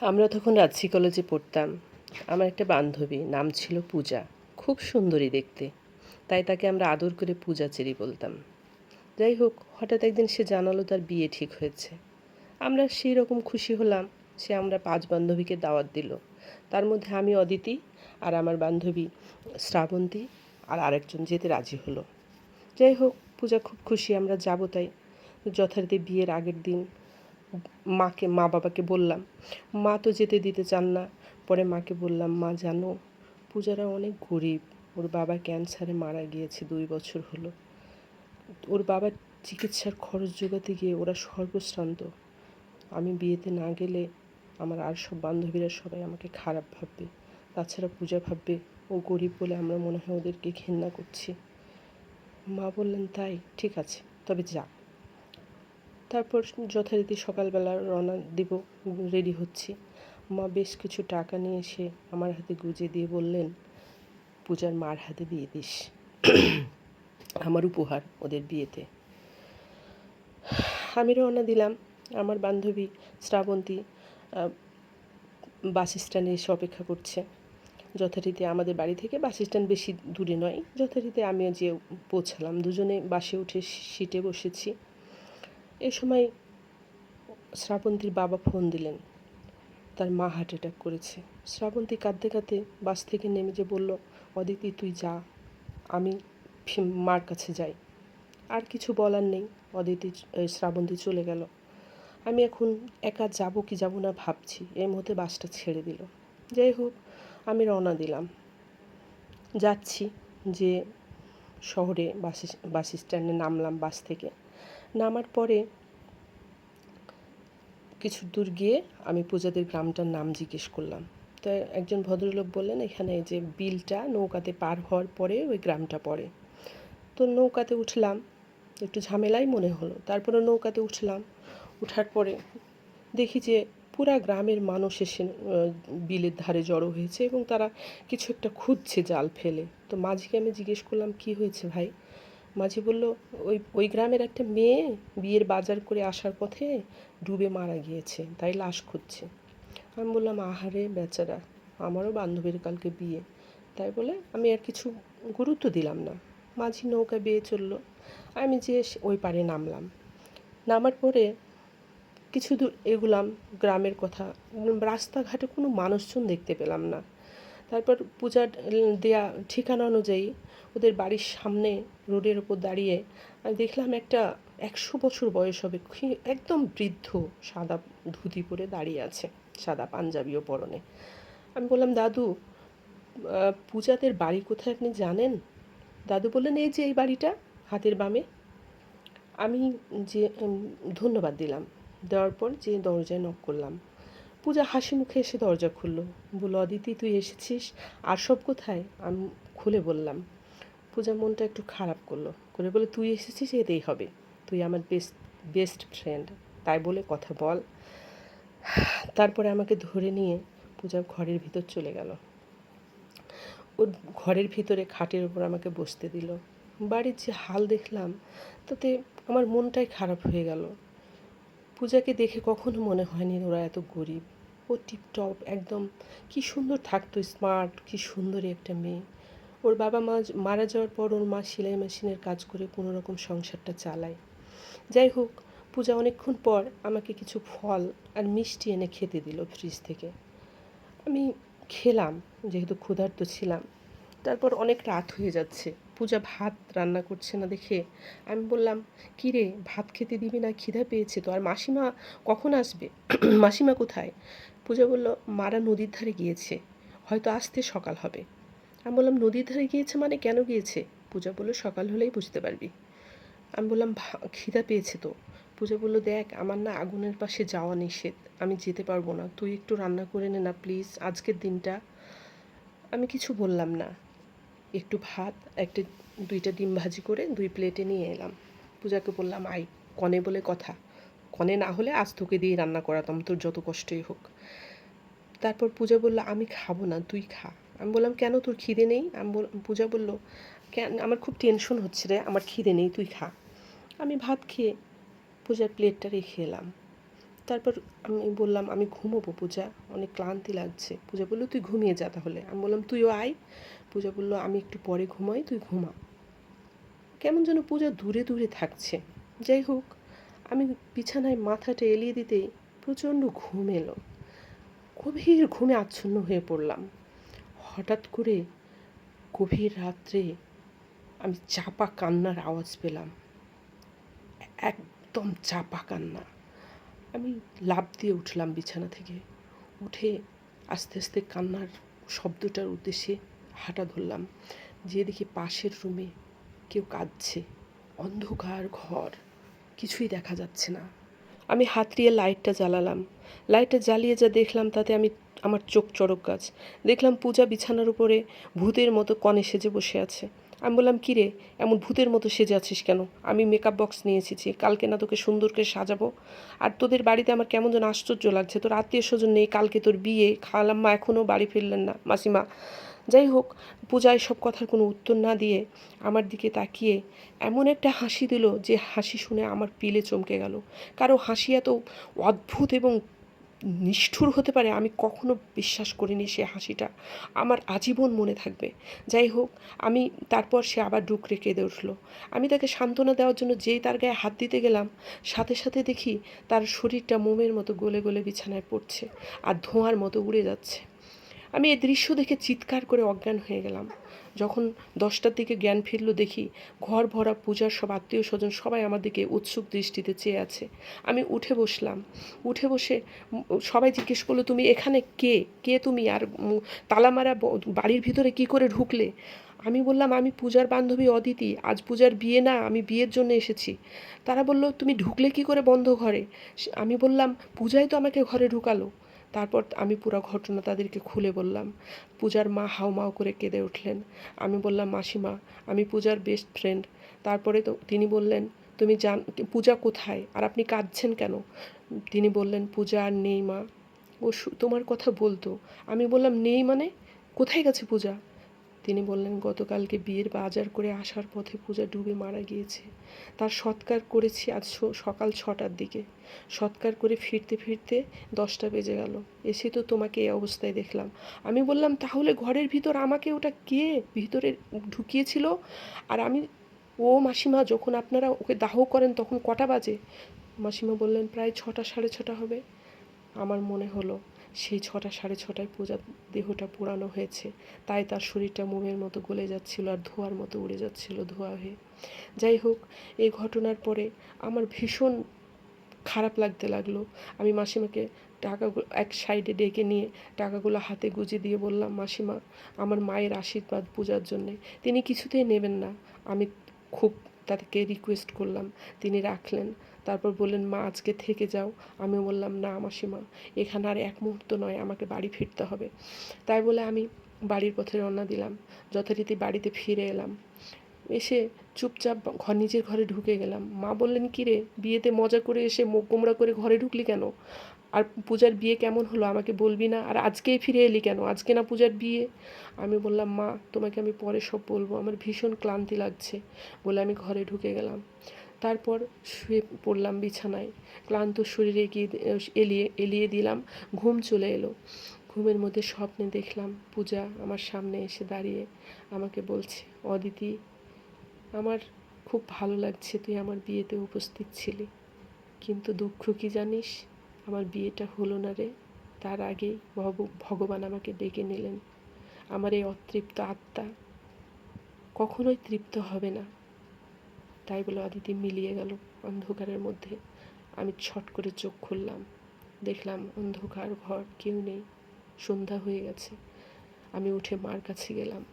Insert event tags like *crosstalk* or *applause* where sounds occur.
আমরা তখন রাজশাহী কলেজে পড়তাম। আমার একটা বান্ধবী, নাম ছিল পূজা। খুব সুন্দরী দেখতে। তাই তাকে আমরা আদর করে পূজা চেরি বলতাম। যাই হোক, হঠাৎ একদিন সে জানালো তার বিয়ে ঠিক হয়েছে। আমরা সেই রকম খুশি হলাম, সে আমরা পাঁচ বান্ধবীকে দাওয়াত দিল। তার মধ্যে আমি অদিতি আর আমার বান্ধবী শ্রাবন্তী আর আরেকজন যেতে রাজি হলো। যাই হোক, পূজা খুব খুশি, আমরা যাব তাই। যথারীতি বিয়ের আগের দিন মাকে, মা বাবাকে বললাম, মা তো যেতে দিতে চান না। পরে মাকে বললাম, মা, জানো, পূজারা অনেক গরিব। ওর বাবা ক্যান্সারে মারা গিয়েছে দুই বছর হলো। ওর বাবার চিকিৎসার খরচ জোগাতে গিয়ে ওরা সর্বশ্রান্ত আমি বিয়েতে না গেলে আমার আর সব বান্ধবীরা সবাই আমাকে খারাপ ভাববে। তাছাড়া পূজা ভাববে, ও গরিব বলে আমরা মনে হয় ওদেরকে ঘেন্না করছি। মা বললেন, তাই, ঠিক আছে, তবে যা। তারপর যথারীতি সকালবেলা রওনা দিব রেডি হচ্ছি। মা বেশ কিছু টাকা নিয়ে এসে আমার হাতে গুজে দিয়ে বললেন, পূজার মার হাতে দিয়ে দিস। আমার উপহার ওদের বিয়েতে। আমি রওনা দিলাম। আমার বান্ধবী শ্রাবন্তী বাস স্ট্যান্ডে এসে অপেক্ষা করছে। যথারীতি আমাদের বাড়ি থেকে বাস স্ট্যান্ড বেশি দূরে নয়। যথারীতি আমিও যে পৌঁছালাম। দুজনে বাসে উঠে সিটে বসেছি। এ সময় শ্রাবন্তীর বাবা ফোন দিলেন। তার মা হার্ট অ্যাটাক করেছে। শ্রাবন্তী কাঁদতে কাঁদতে বাস থেকে নেমে যে বলল, অদিতি, তুই যা। আমি মার কাছে যাই। আর কিছু বলার নেই। অদিতি শ্রাবন্তী চলে গেল। আমি এখন একা যাব কি যাব না ভাবছি। এই মুহূর্তে বাসটা ছেড়ে দিল। যাই হোক, আমি রওনা দিলাম। যাচ্ছি যে শহরে বাস বাস স্ট্যান্ডে নামলাম বাস থেকে। নামার পরে কিছু দূর গিয়ে আমি পূজাদের গ্রামটার নাম জিজ্ঞেস করলাম। তো একজন ভদ্রলোক বললেন, এখানে যে বিলটা নৌকাতে পার হওয়ার পরে ওই গ্রামটা পড়ে। তো নৌকাতে উঠলাম, একটু ঝামেলাই মনে হলো। তারপরে নৌকাতে উঠলাম, উঠার পরে দেখি যে পুরা গ্রামের মানুষ এসে বিলের ধারে জড়ো হয়েছে এবং তারা কিছু একটা খুঁজছে জাল ফেলে। তো মাঝিকে আমি জিজ্ঞেস করলাম, কি হয়েছে ভাই? মাঝি বলল, ওই ওই গ্রামের একটা মেয়ে বিয়ের বাজার করে আসার পথে ডুবে মারা গিয়েছে, তাই লাশ খুঁজছে। আমি বললাম, আহারে বেচারা, আমারও বান্ধবীর কালকে বিয়ে। তাই বলে আমি আর কিছু গুরুত্ব দিলাম না। মাঝি নৌকা বেয়ে চলল। আমি যে ওই পারে নামলাম। নামার পরে কিছু দূর এগুলাম, গ্রামের কথা, রাস্তাঘাটে কোনো মানুষজন দেখতে পেলাম না। তারপর পূজার দেয়া ঠিকানা অনুযায়ী ওদের বাড়ির সামনে রোডের ওপর দাঁড়িয়ে আমি দেখলাম একটা একশো বছর বয়স হবে একদম বৃদ্ধ সাদা ধুতি পরে দাঁড়িয়ে আছে, সাদা পাঞ্জাবিও পরনে। আমি বললাম, দাদু পূজাদের বাড়ি কোথায় আপনি জানেন? দাদু বললেন, এই যে, এই বাড়িটা হাতের বামে। আমি যে, ধন্যবাদ দিলাম। দেওয়ার পর যে দরজায় নক করলাম পূজা হাসি মুখে এসে দরজা খুললো। বলল অদিতি তুই এসেছিস? আর সব কোথায়? আমি খুলে বললাম। পূজা মনটা একটু খারাপ করল। করে বলে তুই এসেছিস? এতেই হবে। তুই আমার বেস্ট বেস্ট ফ্রেন্ড তাই বলে কথা বল। তারপরে আমাকে ধরে নিয়ে পূজা ঘরের ভিতর চলে গেল। ওর ঘরের ভিতরে খাটের উপর আমাকে বসতে দিল। বাড়ির যে হাল দেখলাম, তাতে আমার মনটাই খারাপ হয়ে গেল। পূজাকে দেখে কখনো মনে হয়নি ওরা এত গরিব। ও টিপটপ একদম কি সুন্দর থাকতো স্মার্ট কি সুন্দরী একটা মেয়ে। ওর বাবা মা মারা যাওয়ার পর ওর মা সেলাই মেশিনের কাজ করে কোনো রকম সংসারটা চালায়। যাই হোক, পূজা অনেকক্ষণ পর আমাকে কিছু ফল আর মিষ্টি এনে খেতে দিল ফ্রিজ থেকে। আমি খেলাম, যেহেতু ক্ষুধার্ত ছিলাম। তারপর অনেক রাত হয়ে যাচ্ছে। পূজা ভাত রান্না করছে না দেখে আমি বললাম, কী রে, ভাত খেতে দিবি না? খিদা পেয়েছে তো। আর মাসিমা কখন আসবে? *clears throat* মাসিমা কোথায়? পূজা বলল, মারা নদীর ধারে গিয়েছে। হয়তো আসতে সকাল হবে। আমি বললাম, নদীর ধারে গিয়েছে মানে কেন গিয়েছে? পূজা বলল, সকাল হলেই বুঝতে পারবি। আমি বললাম খিদা পেয়েছে তো? পূজা বলল, দেখ, আমার না আগুনের পাশে যাওয়া নিষেধ। আমি যেতে পারব না। তুই একটু রান্না করে নে না, প্লিজ। আজকের দিনটা আমি কিছু বললাম না। একটু ভাত, একটা, দুইটা ডিম ভাজি করে দুই প্লেটে নিয়ে এলাম। পূজাকে বললাম আই কনে বলে কথা। কনে না হলে আজ তোকে দিয়ে রান্না করাতাম, তোর যত কষ্টই হোক। তারপর পূজা বলল, আমি খাব না, তুই খা। আমি বললাম, কেন তোর খিদে নেই? আমি পূজা বলল, কেন, আমার খুব টেনশন হচ্ছে রে, আমার খিদে নেই, তুই খা। আমি ভাত খেয়ে পূজার প্লেটটা রেখে এলাম। তারপর আমি বললাম, আমি ঘুমোবো পূজা, অনেক ক্লান্তি লাগছে। পূজা বলল, তুই ঘুমিয়ে যা তাহলে। আমি বললাম, তুইও আয়। পূজা বলল, আমি একটু পরে ঘুমাই, তুই ঘুমা। কেমন যেন পূজা দূরে দূরে থাকছে। যাই হোক আমি বিছানায় মাথাটা এলিয়ে দিতেই প্রচণ্ড ঘুম এলো। গভীর ঘুমে আচ্ছন্ন হয়ে পড়লাম। হঠাৎ করে গভীর রাত্রে আমি চাপা কান্নার আওয়াজ পেলাম। একদম চাপা কান্না। আমি লাফ দিয়ে উঠলাম বিছানা থেকে। উঠে আস্তে আস্তে কান্নার শব্দটার উদ্দেশ্যে হাঁটা ধরলাম। যে দেখি পাশের রুমে কেউ কাঁদছে। অন্ধকার ঘর। কিছুই দেখা যাচ্ছে না। আমি হাতড়িয়ে লাইটটা জ্বালালাম। লাইটটা জ্বালিয়ে যা দেখলাম তাতে আমি আমার চোখ চড়ক গাছ। দেখলাম পূজা বিছানার উপরে ভূতের মতো কনে সেজে বসে আছে। আমি বললাম, কী রে, এমন ভূতের মতো সেজে আছিস কেন? আমি মেকআপ বক্স নিয়ে এসেছি, কালকে না তোকে সুন্দর করে সাজাবো। আর তোদের বাড়িতে আমার কেমন যেন আশ্চর্য লাগছে, তোর আত্মীয় স্বজন নেই, কালকে তোর বিয়ে, খালাম্মা এখনও বাড়ি ফিরলেন না। মাসিমা যাই হোক, পূজায় সব কথার কোনো উত্তর না দিয়ে আমার দিকে তাকিয়ে এমন একটা হাসি দিল যে হাসি শুনে আমার পিলে চমকে গেল। কারও হাসি এত অদ্ভুত এবং নিষ্ঠুর হতে পারে আমি কখনো বিশ্বাস করিনি সে হাসিটা। আমার আজীবন মনে থাকবে। যাই হোক, আমি তারপর সে আবার ডুকরে কেঁদে উঠল। আমি তাকে সান্ত্বনা দেওয়ার জন্য যেই তার গায়ে হাত দিতে গেলাম, সাথে সাথে দেখি তার শরীরটা মোমের মতো গলে গলে বিছানায় পড়ছে আর ধোঁয়ার মতো উড়ে যাচ্ছে। আমি এই দৃশ্য দেখে চিৎকার করে অজ্ঞান হয়ে গেলাম। যখন দশটার দিকে জ্ঞান ফিরল দেখি, ঘর ভরা পূজার সব আত্মীয় স্বজন সবাই আমার দিকে উৎসুক দৃষ্টিতে চেয়ে আছে। আমি উঠে বসলাম। উঠে বসে সবাই জিজ্ঞেস করল, তুমি এখানে কে? কে তুমি? আর তালামারা বাড়ির ভিতরে কি করে ঢুকলে? আমি বললাম, আমি পূজার বান্ধবী অদিতি। আজ পূজার বিয়ে না, আমি বিয়ের জন্য এসেছি। তারা বলল, তুমি ঢুকলে কি করে বন্ধ ঘরে? আমি বললাম, পূজাই তো আমাকে ঘরে ঢুকালো। তারপর আমি পুরো ঘটনা তাদেরকে খুলে বললাম। পূজার মা হাউমাউ করে কেঁদে উঠলেন। আমি বললাম, মাসিমা, আমি পূজার বেস্ট ফ্রেন্ড তারপরে তো তিনি বললেন, তুমি জান, পূজা কোথায়? আর আপনি কাঁদছেন কেন? তিনি বললেন, পূজা আর নেই মা। ও তোমার কথা বলতো। আমি বললাম, নেই মানে? কোথায় গেছে পূজা? তিনি বললেন, গতকালকে বিয়ের বাজার করে আসার পথে পূজা ডুবে মারা গিয়েছে। তার সৎকার করেছি আজ সকাল ছটার দিকে। সৎকার করে ফিরতে ফিরতে দশটা বেজে গেল। এসে তো তোমাকে এই অবস্থায় দেখলাম। আমি বললাম, তাহলে ঘরের ভিতর আমাকে ওটা কে ভিতরে ঢুকিয়েছিল? আর আমি, ও মাসিমা যখন আপনারা ওকে দাহ করেন তখন কটা বাজে? মাসিমা বললেন, প্রায় ছটা, সাড়ে ছটা হবে। আমার মনে হলো সেই ছটা, সাড়ে ছটায় পূজার দেহটা পোড়ানো হয়েছে। তাই তার শরীরটা মোমের মতো গলে যাচ্ছিল আর ধোয়ার মতো উড়ে যাচ্ছিল ধোয়া হয়ে। যাই হোক, এই ঘটনার পরে আমার ভীষণ খারাপ লাগতে লাগল। আমি মাসিমাকে টাকাগুলো এক সাইডে ডেকে নিয়ে টাকাগুলো হাতে গুজে দিয়ে বললাম, মাসিমা, আমার মায়ের আশীর্বাদ পূজার জন্যে। তিনি কিছুতেই নেবেন না। আমি খুব তাদেরকে রিকোয়েস্ট করলাম। তিনি রাখলেন। তারপর বললেন, মা, আজকে থেকে যাও। আমি বললাম, না, মাসিমা, এখানে আর এক মুহূর্ত নয়, আমাকে বাড়ি ফিরতে হবে। তাই বলে আমি বাড়ির পথে রওনা দিলাম। যথারীতি বাড়িতে ফিরে এলাম। এসে চুপচাপ ঘর, নিজের ঘরে ঢুকে গেলাম। মা বললেন, কি রে, বিয়েতে মজা করে এসে মুখ গোমরা করে ঘরে ঢুকলি কেন? আর পূজার বিয়ে কেমন হলো, আমাকে বলবি না? আর আজকেই ফিরে এলি কেন? আজকে না পূজার বিয়ে? আমি বললাম, মা, তোমাকে আমি পরে সব বলব। আমার ভীষণ ক্লান্তি লাগছে। বলে আমি ঘরে ঢুকে গেলাম। তারপর শুয়ে পড়লাম বিছানায়। ক্লান্ত শরীরে গিয়ে এলিয়ে এলিয়ে দিলাম। ঘুম চলে এলো। ঘুমের মধ্যে স্বপ্নে দেখলাম পূজা আমার সামনে এসে দাঁড়িয়ে আমাকে বলছে, অদিতি, আমার খুব ভালো লাগছে তুই আমার বিয়েতে উপস্থিত ছিলি। কিন্তু দুঃখ কি জানিস? আমার বিয়েটা হলো না রে। তার আগেই ভগবান আমাকে ডেকে নিলেন। আমার এই অতৃপ্ত আত্মা কখনোই তৃপ্ত হবে না। তাই বলে অদিতি মিলিয়ে গেল অন্ধকারের মধ্যে। আমি ছট করে চোখ খুললাম। দেখলাম অন্ধকার ঘর কেউ নেই। সন্ধ্যা হয়ে গেছে। আমি উঠে মার কাছে গেলাম।